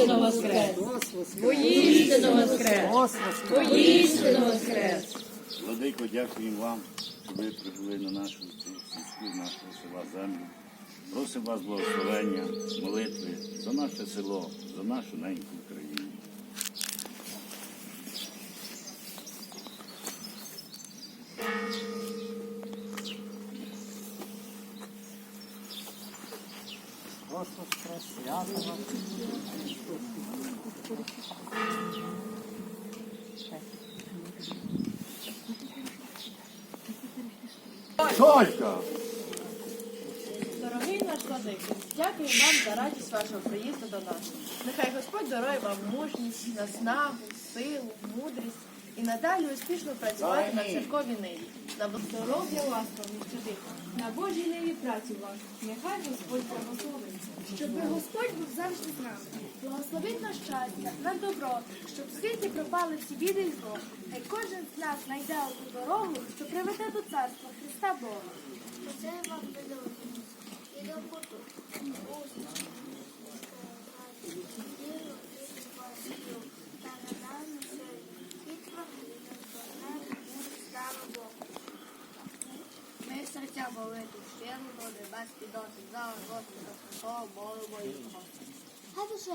Воістину воскрес! Воістину воскрес! Воістину воскрес! Владико, дякуємо вам, що ви прибули на нашу сільську нашого села землю. Просимо вас благословення, молитви за наше село, за нашу неньку Україну. Толька! Дорогий наш владико, дякую вам за радість вашого приїзду до нас. Нехай Господь дарує вам мужність, наснагу, силу, мудрість і надалі успішно працювати на церковій ниві. На Здоров'я вас вам на Божій неві праці вашу, нехай Господь благословить. Щоб Господь був завжди з нами. Благословить на щастя, на добро, щоб в світі пропали всі біди і зло. Хай кожен з нас знайде одну дорогу, що приведе до царства Христа Бога. Оце вам серця болити, щиро води, без підоти, за Господа, Христова, Бога, Бога. Хай душе